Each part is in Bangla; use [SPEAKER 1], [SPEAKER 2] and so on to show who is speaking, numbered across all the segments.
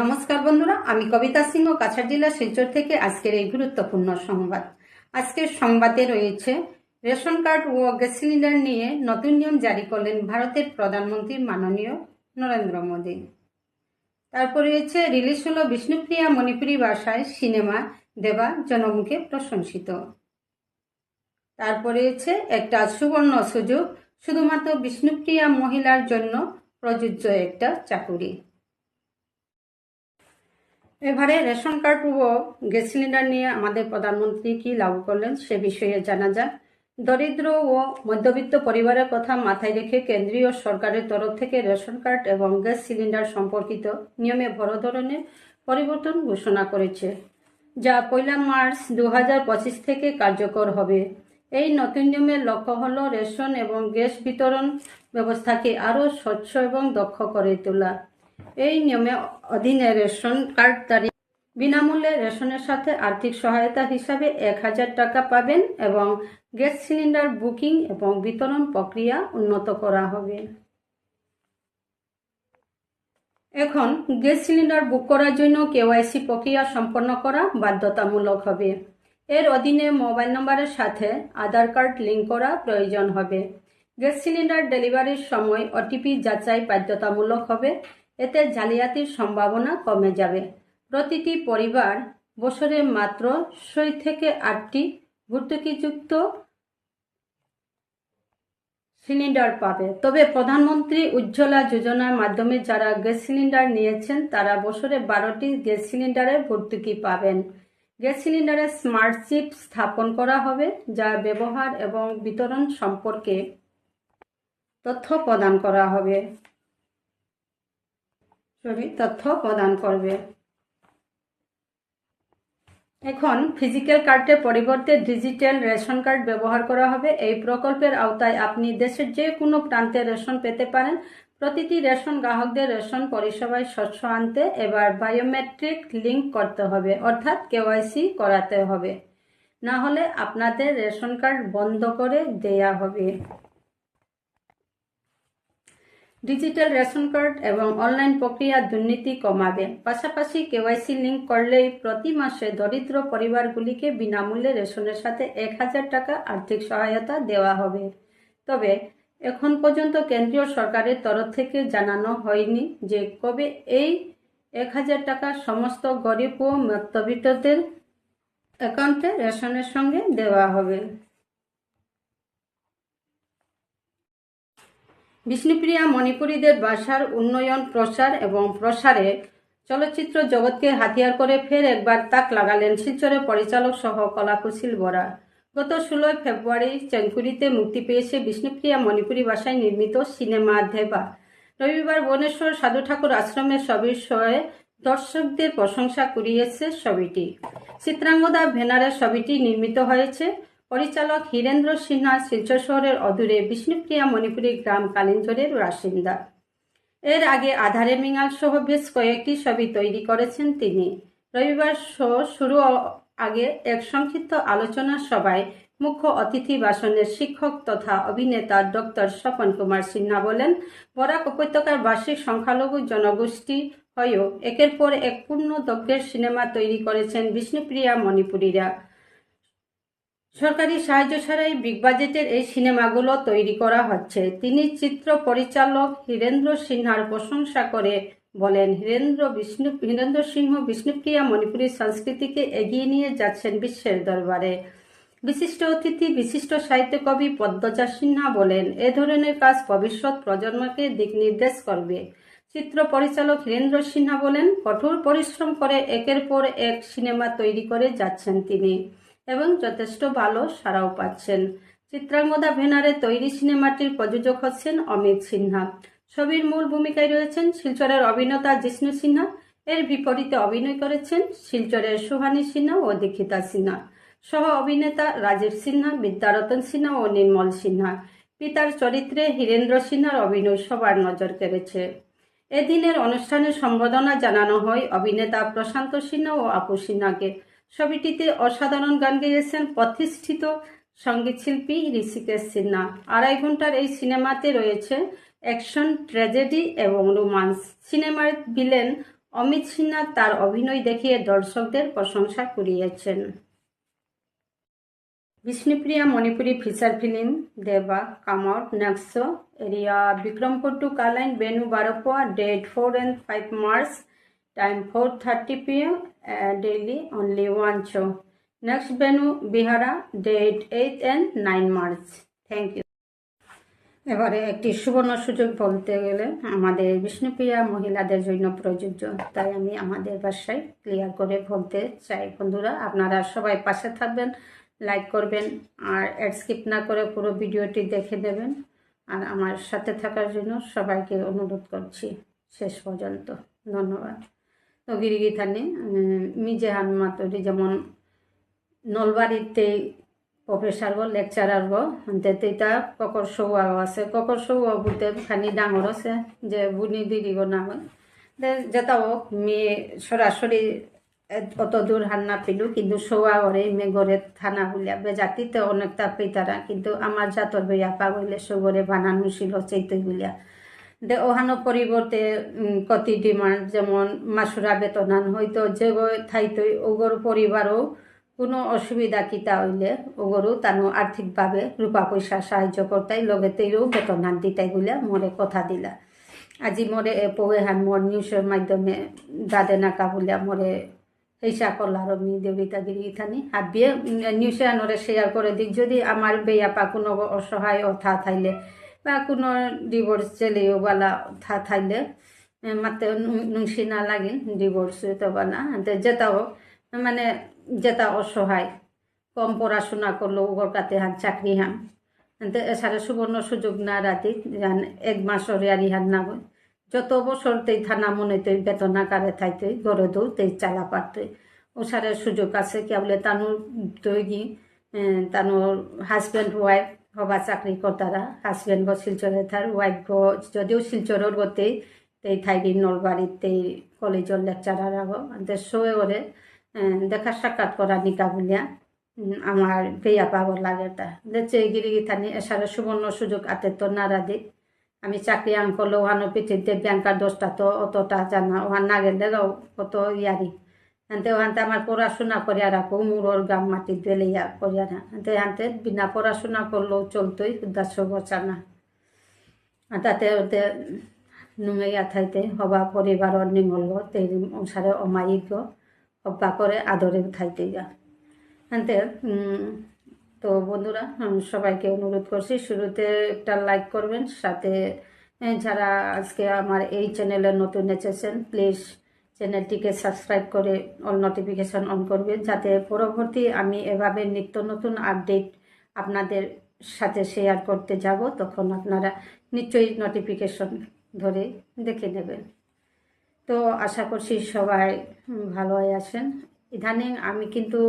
[SPEAKER 1] নমস্কার বন্ধুরা, আমি কবিতা সিংহ, কাছাড় জেলা শিলচর থেকে আজকের এই গুরুত্বপূর্ণ সংবাদ। আজকের সংবাদে রয়েছে, রেশন কার্ড ও গ্যাস সিলিন্ডার নিয়ে নতুন নিয়ম জারি করলেন ভারতের প্রধানমন্ত্রী মাননীয় নরেন্দ্র মোদী। তারপর রয়েছে, রিলিজ হলো বিষ্ণুপ্রিয়া মণিপুরী ভাষায় সিনেমা দেবা জনমুখে প্রশংসিত। তারপরে রয়েছে, একটা সুবর্ণ সুযোগ, শুধুমাত্র বিষ্ণুপ্রিয়া মহিলার জন্য প্রযোজ্য একটা চাকুরি। এবারে রেশন কার্ড ও গ্যাস সিলিন্ডার নিয়ে আমাদের প্রধানমন্ত্রী কি লাগু করলেন সে বিষয়ে জানা যাক। দরিদ্র ও মধ্যবিত্ত পরিবারের কথা মাথায় রেখে কেন্দ্রীয় সরকারের তরফ থেকে রেশন কার্ড এবং গ্যাস সিলিন্ডার সম্পর্কিত নিয়মে বড় ধরনের পরিবর্তন ঘোষণা করেছে, যা পয়লা মার্চ দু থেকে কার্যকর হবে। এই নতুন নিয়মের লক্ষ্য হল রেশন এবং গ্যাস বিতরণ ব্যবস্থাকে আরও স্বচ্ছ এবং দক্ষ করে তোলা। এই নিয়মে অধীনে রেশন কার্ড কার্ডধারী বিনামূল্যে রেশনের সাথে আর্থিক সহায়তা হিসাবে এক হাজার টাকা পাবেন এবং গ্যাস সিলিন্ডার বুকিং এবং বিতরণ প্রক্রিয়া উন্নত করা হবে। এখন গ্যাস সিলিন্ডার বুক করার জন্য কেওয়াইসি প্রক্রিয়া সম্পন্ন করা বাধ্যতামূলক হবে। এর অধীনে মোবাইল নম্বরের সাথে আধার কার্ড লিঙ্ক করা প্রয়োজন হবে। গ্যাস সিলিন্ডার ডেলিভারির সময় ওটিপি যাচাই বাধ্যতামূলক হবে। এতে জালিয়াতির সম্ভাবনা কমে যাবে। প্রতিটি পরিবার বছরে মাত্র ছয় থেকে আটটি ভর্তুকিযুক্ত সিলিন্ডার পাবে। তবে প্রধানমন্ত্রী উজ্জ্বলা যোজনার মাধ্যমে যারা গ্যাস সিলিন্ডার নিয়েছেন, তারা বছরে বারোটি গ্যাস সিলিন্ডারের ভর্তুকি পাবেন। গ্যাস সিলিন্ডারে স্মার্ট চিপ স্থাপন করা হবে, যা ব্যবহার এবং বিতরণ সম্পর্কে তথ্য প্রদান করা হবে। সরি তথ্য প্রদান করবে। এখন ফিজিক্যাল কার্ডের পরিবর্তে ডিজিটাল রেশন কার্ড ব্যবহার করা হবে। এই প্রকল্পের আওতায় আপনি দেশের যে কোনো প্রান্তে রেশন পেতে পারেন। প্রতিটি রেশন গ্রাহকদের রেশন পরিষেবায় স্বচ্ছ আনতে এবার বায়োমেট্রিক লিঙ্ক করতে হবে, অর্থাৎ কেওয়াইসি করাতে হবে। না হলে আপনাদের রেশন কার্ড বন্ধ করে দেয়া হবে। ডিজিটাল রেশন কার্ড এবং অনলাইন প্রক্রিয়া দুর্নীতি কমাবে। পাশাপাশি কেওয়াইসি লিঙ্ক করলেই প্রতি মাসে দরিদ্র পরিবারগুলিকে বিনামূল্যে রেশনের সাথে এক হাজার টাকা আর্থিক সহায়তা দেওয়া হবে। তবে এখন পর্যন্ত কেন্দ্রীয় সরকারের তরফ থেকে জানানো হয়নি যে কবে এই এক হাজার টাকা সমস্ত গরিব ও মধ্যবিত্তদের অ্যাকাউন্টে রেশনের সঙ্গে দেওয়া হবে। বিষ্ণুপ্রিয়া মণিপুরীদের ভাষার উন্নয়ন, প্রসার এবং প্রসারে চলচ্চিত্র জগৎকে হাতিয়ার করে ফের একবার তাক লাগালেন শিলচরে পরিচালক সহ কলাকুশীল বরা। গত ষোলোই ফেব্রুয়ারি চেঙ্কুরিতে মুক্তি পেয়েছে বিষ্ণুপ্রিয়া মণিপুরী ভাষায় নির্মিত সিনেমা দেবা রবিবার ভুবনেশ্বর সাধু ঠাকুর আশ্রমের সয়ে দর্শকদের প্রশংসা কুড়িয়েছে ছবিটি। চিত্রাঙ্গদা ভেনারের ছবিটি নির্মিত হয়েছে। পরিচালক হীরেন্দ্র সিনহা শিলচর শহরের অদূরে বিষ্ণুপ্রিয়া মণিপুরী গ্রাম কালিঞ্জরের বাসিন্দা। এর আগে আধারে মিঙাল সহ বেশ কয়েকটি ছবি তৈরি করেছেন তিনি। রবিবার শো শুরু আগে এক সংক্ষিপ্ত আলোচনা সভায় মুখ্য অতিথি ভাষণের শিক্ষক তথা অভিনেতা ডক্টর স্বপন কুমার সিনহা বলেন, বরাক উপত্যকার বার্ষিক সংখ্যালঘু জনগোষ্ঠী হয়েও একের পর এক পূর্ণ দগ্ধের সিনেমা তৈরি করেছেন বিষ্ণুপ্রিয়া মণিপুরীরা। সরকারি সাহায্য ছাড়াই বিগ বাজেটের এই সিনেমাগুলো তৈরি করা হচ্ছে। তিনি চিত্র পরিচালক হীরেন্দ্র সিনহার প্রশংসা করে বলেন, হীরেন্দ্র বিষ্ণু, হীরেন্দ্র সিংহ বিষ্ণুপ্রিয়া মণিপুরী সংস্কৃতিকে এগিয়ে নিয়ে যাচ্ছেন বিশ্বের দরবারে। বিশিষ্ট অতিথি, বিশিষ্ট সাহিত্য কবি পদ্মজা সিনহা বলেন, এ ধরনের কাজ ভবিষ্যৎ প্রজন্মকে দিক নির্দেশ করবে। চিত্র পরিচালক হীরেন্দ্র সিনহা বলেন, কঠোর পরিশ্রম করে একের পর এক সিনেমা তৈরি করে যাচ্ছেন তিনি। এবং যথেষ্ট ভালো সাড়াও পাচ্ছেন। চিত্রাঙ্গদা ভেনারে তৈরি সিনেমাটির প্রযোজক হচ্ছেন অমিত সিনহা। ছবির মূল ভূমিকায় রয়েছেন শিলচরের অভিনেতা জিষ্ণু সিনহা। এর বিপরীতে অভিনয় করেছেন শিলচরের সুহানি সিনহা ও দীক্ষিতা সিনহা। সহ অভিনেতা রাজীব সিনহা, বিদ্যারতন সিনহা ও নির্মল সিনহা। পিতার চরিত্রে হীরেন্দ্র সিনহার অভিনয় সবার নজর কেড়েছে। এদিনের অনুষ্ঠানে সম্বোধনা জানানো হয় অভিনেতা প্রশান্ত সিনহা ও আপু সিনহাকে। ছবিটিতে অসাধারণ গান গেয়েছেন প্রতিষ্ঠিত সঙ্গীতশিল্পী ঋষিকেশ সিনহা আড়াই ঘণ্টার এই সিনেমাতে রয়েছে অ্যাকশন, ট্র্যাজেডি এবং রোমান্স সিনেমার ভিলেন অমিত সিনহা তার অভিনয় দেখিয়ে দর্শকদের প্রশংসা কুড়িয়েছেন বিষ্ণুপ্রিয়া Manipuri ফিচার ফিল্ম দেবা come out area Bikrampur to Kaline Benu Barapua date 4 and 5 March. Time 4:30 p.m. Uh, daily only one show. Next Benu Bihara date 8 and 9 March. Thank you. এবারে একটি সুবর্ণ সুযোগ বলতে গেলে আমাদের বিষ্ণুপ্রিয়া মহিলাদের জন্য প্রযোজ্য তাই আমি আমাদের ভাষায় ক্লিয়ার করে বলতে চাই বন্ধুরা আপনারা সবাই পাশে থাকবেন লাইক করবেন আর অ্যাড স্কিপ না করে পুরো ভিডিওটি দেখে নেবেন আর আমার সাথে থাকার জন্য সবাইকে অনুরোধ করছি শেষ পর্যন্ত ধন্যবাদ তো গিরিগিথানি মিজে হানমাতরি যেমন প্ৰফেচাৰ গো লেকচাৰাৰ গো তেতিয়া ককৰ চৌৱাও আছে। ককৰ চৌৱা বুটে খানি ডাঙর আছে, যে বুনি দি দিব না হয়। যেটা হোক, মেয়ে সরাসরি অত দূর হার না পেলু কিন্তু সোয়া ঘরে মে ঘরে থানা বলিয়া বেজাতিতে অনেকটা পেতারা। কিন্তু আমার জাতর বেয়া পা বলে সগরে বানানো ছিল চৈতই বলিয়া ওহানো পরিবর্তে কতি ডিমান্ড, যেমন মাসুরা বেতনান হয়তো যে থাইতই ওগর পরিবারও কোনো অসুবিধা কিতা হইলে ওগরও তানো আর্থিকভাবে রূপা পয়সা সাহায্য করতাই লগেতেইও বেতনান দিতাই বলে মোরে কথা দিলা। আজি মোরে পৌয়ে হান মোর নিউজের মাধ্যমে দাদে নাকা বলিয়া মোরে এইসা করলার মি দেউরিতা গিরি থানি আর বিয়ে নিউজে আনরে শেয়ার করে দিক। যদি আমার বেয়াপা কোনো অসহায় অথা থাইলে বা কোনো ডিভোর্স চেলেও বালা থাইলে মাতে নুংসি না লাগিল ডিভোর্স তো বানা যেটা হোক মানে যেটা অসহায়। কম পড়াশোনা করল ওর কাতে হান চাকরি হান। এছাড়া সুবর্ণ সুযোগ না রাতি এক মাসের ইয়ারি হান না যত বছর তেই থানা মনে তৈ বেতন আকারে থাইতই গড়ে দৌ তেই চালা পারতই ওসারে সুযোগ আছে, কেবলে তানুর তৈরি তানুর হাজব্যান্ড ওয়াইফ হবা চাকরি কর্তারা হাজব্যান্ড গো শিলচরে থার ওয়াইফ গো যদিও শিলচরের গতেই তেই থাইডি নলবাড়িতেই কলেজের লেকচারার আগ শোয়ে ওরে দেখা সাক্ষাৎ করা নিকা বলিয়া আমার বেয়া পাগল লাগে তা দেখছে গিরি গিথানি এসারে সুবর্ণ সুযোগ আতে তো নারা দিক আমি চাকরি আন করলে ওখানে পৃথিবীতে ব্যাংকার দশটা তো অতটা জানা ওখান না গেলে কত ইয়ারি হানতে ওখানতে আমার পড়াশোনা করে করিয়া রাখো মুরোর গাম মাটি দেলিয়া করিয়া না হানতে হানতে বিনা পড়াশোনা করলেও চলতোই উদ্দাস বচা না। তাতে ওতে নুঙাইয়া থাইতে, হবা পরিবারের নিমল তেই অনুসারে অমায়িক হব্বা করে আদরে থাইতে যা হানতে তো বন্ধুরা, আমি সবাইকে অনুরোধ করছি, শুরুতে একটা লাইক করবেন, সাথে যারা আজকে আমার এই চ্যানেলে নতুন এসেছেন, প্লিজ চ্যানেলটিকে সাবস্ক্রাইব করে অল নোটিফিকেশান অন করবেন। যাতে পরবর্তী আমি এভাবে নিত্য নতুন আপডেট আপনাদের সাথে শেয়ার করতে যাব, তখন আপনারা নিশ্চয়ই নোটিফিকেশন ধরে দেখে নেবেন। তো আশা করছি সবাই ভালো আছেন। ইদানিং আমি কিন্তু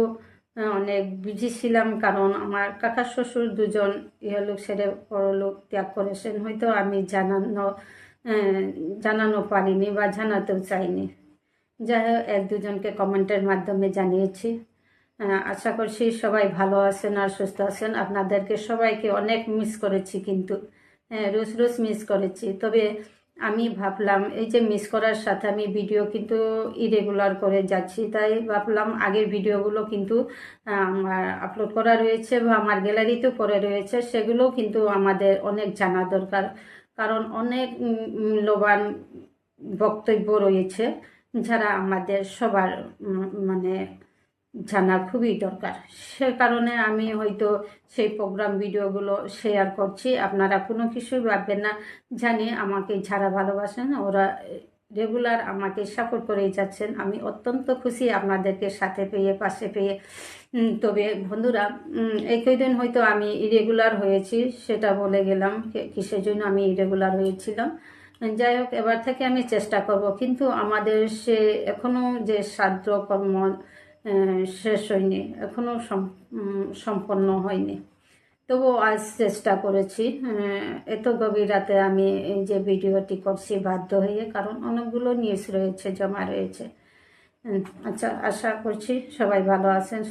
[SPEAKER 1] অনেক বিজি ছিলাম কারণ আমার কাকা শ্বশুর দুজন ইহলোক ছেড়ে পরলোক ত্যাগ করেছেন। হয়তো আমি জানানো জানানো পারিনি বা জানাতেও চাইনি। যাই হোক এক দুজনকে কমেন্টের মাধ্যমে জানিয়েছি। আশা করছি সবাই ভালো আছেন আর সুস্থ আছেন। আপনাদেরকে সবাইকে অনেক মিস করেছি কিন্তু হ্যাঁ রোজ রোজ মিস করেছি। তবে আমি ভাবলাম, এই যে মিস করার সাথে আমি ভিডিও কিন্তু ইরেগুলার করে যাচ্ছি। তাই ভাবলাম আগের ভিডিওগুলো কিন্তু আমার আপলোড করা রয়েছে বা আমার গ্যালারিতেও পড়ে রয়েছে। সেগুলোও কিন্তু আমাদের অনেক জানা দরকার। কারণ অনেক মূল্যবান বক্তব্য রয়েছে। যারা আমাদের সবার মানে জানা খুবই দরকার। সে কারণে আমি হয়তো সেই প্রোগ্রাম ভিডিওগুলো শেয়ার করছি। আপনারা কোনো কিছুই ভাববেন না, জানি আমাকে যারা ভালোবাসেন, ওরা রেগুলার আমাকে সাপোর্ট করেই যাচ্ছেন। আমি অত্যন্ত খুশি আপনাদেরকে সাথে পেয়ে, পাশে পেয়ে। তবে বন্ধুরা একই দিন হয়তো আমি ইরেগুলার হয়েছি, সেটা বলে গেলাম, কিসের জন্য আমি ইরেগুলার হয়েছিলাম। যাই হোক, এবার থেকে আমি চেষ্টা করব। কিন্তু আমাদের সে এখনও যে সাধ্য কর্ম শেষ হয়নি এখনও সম্পন্ন হয়নি। তবু আজ চেষ্টা করেছি এত গভীর রাতে আমি যে ভিডিওটি করছি বাধ্য হয়ে, কারণ অনেকগুলো নিউজ রয়েছে, জমা রয়েছে। আচ্ছা আশা করছি সবাই ভালো আছেন